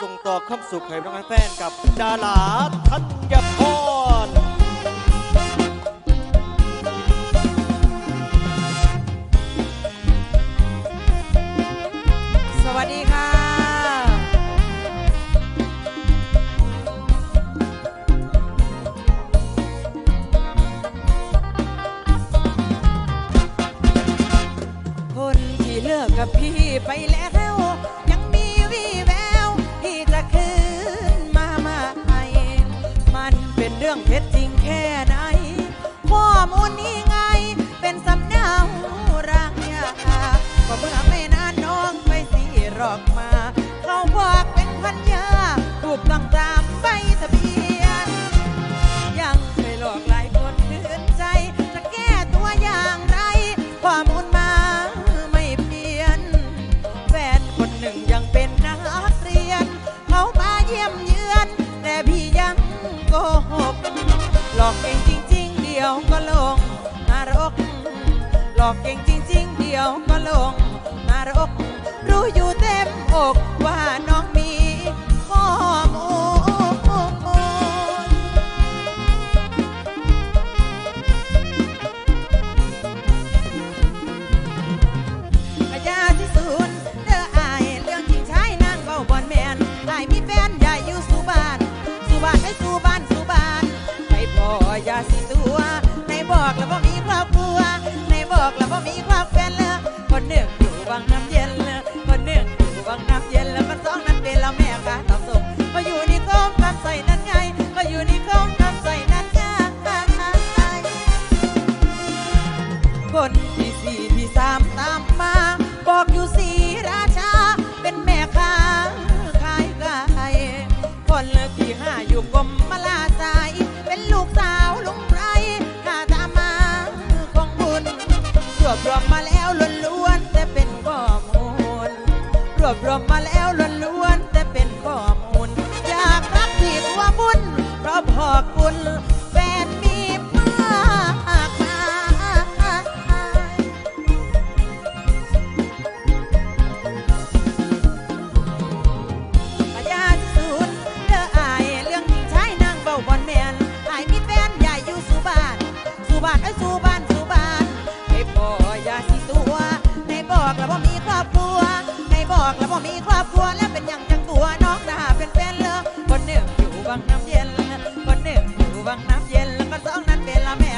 ส่งต่อความสุขให้น้องแฟนกับดาราธัญพรสวัสดีค่ะ คนที่เลิกกับพี่ไปแล้ว รื่องเท็จจริงแค่ไหนข้อมูลนี้ไง เป็นสำเนารักยาก็เมื่อไม่นานน้องไปสีรอกมา เขาบอกเป็นพันยาถูกต้องตามใบทะเบียน ยังเคยหลอกหลายคนคืนใจ จะแก้ตัวอย่างไรข้อมูลมาไม่เปลี่ยน แฟนคนหนึ่งยังเป็นนักเรียน เขามาเยี่ยมเยือน แต่พี่ยังโกหก อกเก่งจริง ๆ เดียวก็ลงนรก หลอกเก่งจริง ๆ เดียวก็ลงนรก รู้อยู่เต็มอก อย่าสิตัวในบอกแล้วว่ามีครอบครัวในบอกแล้วว่ามีความแฟนเลยคนหนึ่งอยู่วังน้ำเย็นเลยคนหนึ่งอยู่วังน้ำเย็นแล้วคนสองนั้นเป็นเราแม่กาตอบส่งมาอยู่ในกรมคำใส่นั้นไงมาอยู่ในกรมคำใส่นั้นไงคนที่สี่ที่สามตามมา บอกอยู่สี่ราชาเป็นแม่ค้าขายไก่คนที่ห้าอยู่กรมมาลาสาย บรวมมาแล้วล้วนๆแต่เป็นข้อมูล รวบรวมมาแล้วล้วนๆแต่เป็นข้อมูล อยากรักที่ตัวบุญเพราะพอคุณแฟนมีมากมายพยาที่ศูนย์เด้ออายเรื่องจริงใช้นางเบาบอนแมนอายมีแฟนใหญ่อยู่สู่บ้าน สู่บ้านไอ้ยสู่บ้านสู่บ้าน ว่ามีครอบครัวแล้วเป็นอย่างจังตัวน้องนะเป็นแฟนเลยคนหนึ่งอยู่วังน้ำเย็น คนหนึ่งอยู่วังน้ำเย็นแล้วก็สองนั้นเป็นละแม่